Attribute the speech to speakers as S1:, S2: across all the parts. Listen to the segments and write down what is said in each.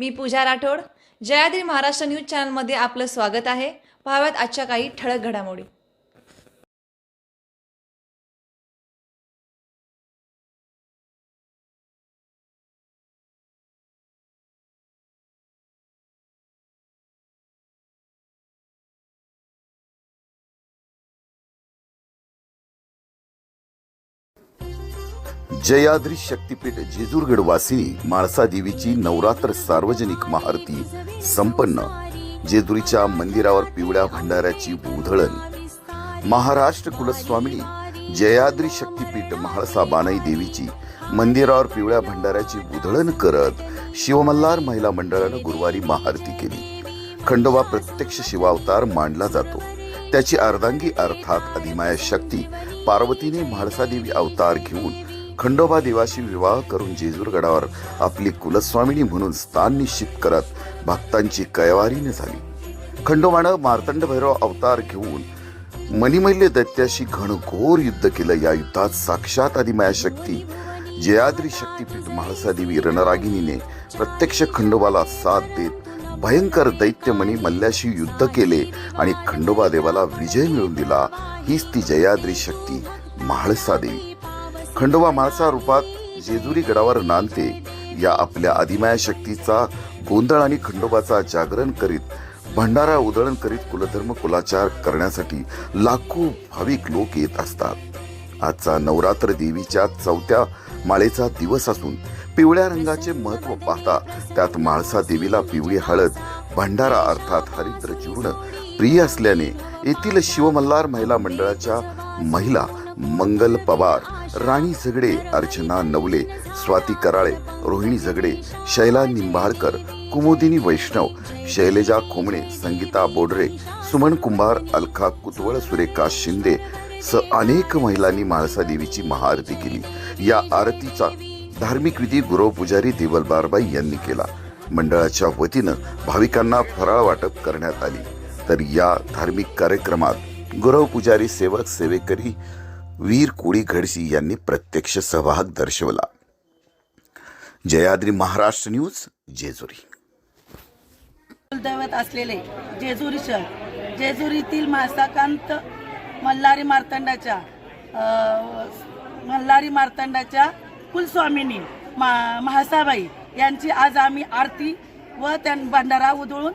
S1: मी Pooja Rathod. Jayadri Maharashtra news चॅनलमध्ये आपलं स्वागत आहे. पाहाव्यात आजच्या काही ठळक घडामोडी.
S2: जयाद्री शक्तीपीठ जेजूरगड वासिनी माळसा देवीची नवरात्र सार्वजनिक महारती संपन्न. जेजुरीच्या मंदिरावर पिवळ्या भंडाऱ्याची उधळण महाराष्ट्र कुलस्वामिनी जयाद्री शक्तीपीठ म्हाळसा बानाई देवीची मंदिरावर पिवळ्या भंडाऱ्याची उधळण करत शिवमल्हार महिला मंडळानं गुरुवारी महाआरती केली. खंडोबा प्रत्यक्ष शिवावतार मांडला जातो. त्याची अर्धांगी अर्थात अधिमाया शक्ती पार्वतीने म्हाळसा देवी अवतार घेऊन खंडोबा देवाशी विवाह करून जेजूरगडावर आपली कुलस्वामिनी म्हणून स्थान निश्चित करत भक्तांची कयवारीने झाली. खंडोबानं मार्तंड भैरव अवतार घेऊन मणिमल्य दैत्याशी घनघोर युद्ध केलं. या युद्धात साक्षात आदिमाया शक्ती जयाद्री शक्तीपीठ म्हाळसा देवी रणरागिनीने प्रत्यक्ष खंडोबाला साथ देत भयंकर दैत्य मणी मल्ल्याशी युद्ध केले आणि खंडोबा देवाला विजय मिळवून दिला. हीच ती जयाद्री शक्ती म्हाळसा देवी खंडोबा म्हाळसा रूपात जेजुरी गडावर नांदते. या आपल्या आदिमाया शक्तीचा गोंधळ आणि खंडोबाचा जागरण करीत भंडारा उधळण करीत कुलधर्म कुलाचार करण्यासाठी लाखो भाविक लोक येत असतात. आजचा नवरात्र देवीच्या चौथ्या माळेचा दिवस असून पिवळ्या रंगाचे महत्त्व पाहता त्यात म्हाळसा देवीला पिवळी हळद भंडारा अर्थात हरिद्र चूर्ण प्रिय असल्याने येथील शिवमल्हार महिला मंडळाच्या महिला मंगल पवार राणी झगडे अर्चना नवले स्वाती कराळे रोहिणी झगडे शैला निंबाळकर कुमुदिनी वैष्णव शैलेजा खोमणे संगीता बोडरे सुमन कुंभार अलका कुतवळ सुरेखा शिंदे स अनेक महिलांनी म्हाळसा देवीची महाआरती केली. या आरतीचा धार्मिक विधी गुरव पुजारी देवल बारबाई यांनी केला. मंडळाच्या वतीनं भाविकांना फराळ वाटप करण्यात आली. तर या धार्मिक कार्यक्रमात गुरव पुजारी सेवक सेवेकरी वीर कोळी घडसी यांनी प्रत्यक्ष सहभाग दर्शवला. जयाद्री महाराष्ट्र न्यूज जेजुरी.
S3: कुलदैवत असलेले जेजुरी शहर जेजुरीतील मासाकांत मल्हारी मार्तंडाच्या मल्हारी मार्तंडाच्या कुलस्वामिनी मा महासाबाई यांची आज आम्ही आरती व त्या भंडारा उधळून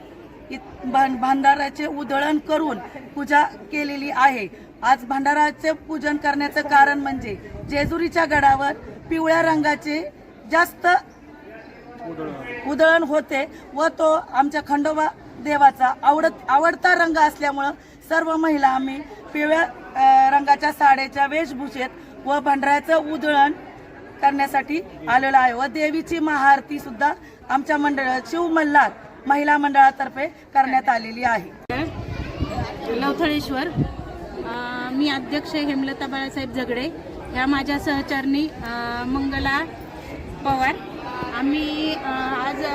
S3: भांडाराचे उधळण करून पूजा केलेली आहे. आज भंडाराचे पूजन करण्याचं कारण म्हणजे जेजुरीच्या गडावर पिवळ्या रंगाचे जास्त उधळण होते व तो आमच्या खंडोबा देवाचा आवडत आवडता रंग असल्यामुळं सर्व महिला आम्ही पिवळ्या रंगाच्या साड्याच्या वेशभूषेत व भंडाऱ्याचं उधळण करण्यासाठी आलेलो आहे. व देवीची महाआरती सुद्धा आमच्या मंडळ शिव मल्हार महिला मंडळातर्फे करण्यात आलेली आहे.
S4: लवथळेश्वर मी अध्यक्ष हेमलता बाळासाहेब झगडे. या माझ्या सहचारणी मंगला पवार. आम्ही आज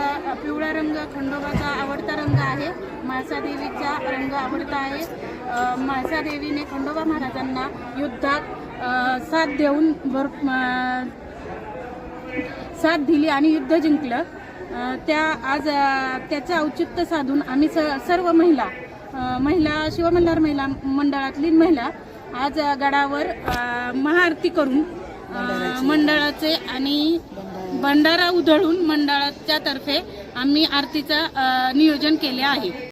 S4: पिवळा रंग खंडोबाचा आवडता रंग आहे. म्हाळसा देवीचा रंग आवडता आहे. अ, म्हाळसा देवीने खंडोबा महाराजांना युद्धात साथ देऊन भर साथ दिली आणि युद्ध जिंकलं. त्या आज त्याचं औचित्य साधून आम्ही स सर्व महिला महिला शिवमल्हार महिला मंडळातली महिला आज गडावर महाआरती करून मंडळाचे आणि भंडारा उधळून मंडळाच्या तर्फे आम्ही आरतीचं नियोजन केले आहे.